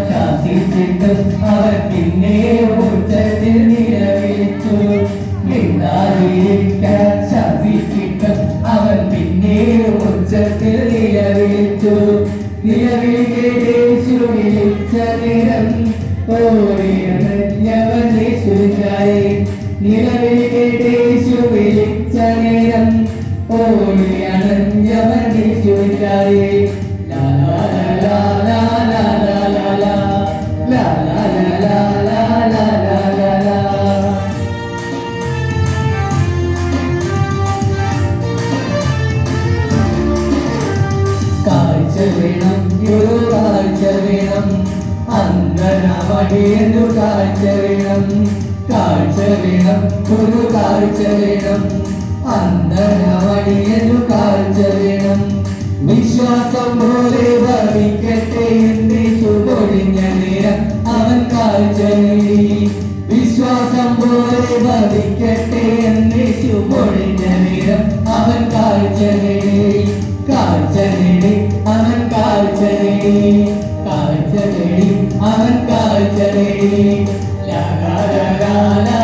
കാണിച്ചിട്ടും അവൻ പിന്നെ ഉച്ചത്തിൽ നിലവിളിച്ചു. മിണ്ടാതിരിക്കാൻ ശാസിച്ചിട്ടും അവൻ പിന്നെ ഉച്ചത്തിൽ നിലവിളിച്ചു. നിലവിളിക്കേശു വിളിച്ച നേരം ഓടിയവൻ യേശുവിനായി. നിലവിളിക്കേശു വിളിച്ച നേരം ഓടിയണഞ്ഞവൻ യേശുവിനായി. ലാ വേണം ഒരു കാഴ്ച ഒരു വിശ്വാസം പോലെ ഭവിക്കട്ടെ നേരം അവൻ കാഴ്ച നേടി. വിശ്വാസം പോലെ ഭവിക്കട്ടെ നേരം അവൻ കാഴ്ച നേടി. அவன் காய்ச்சலடி லகா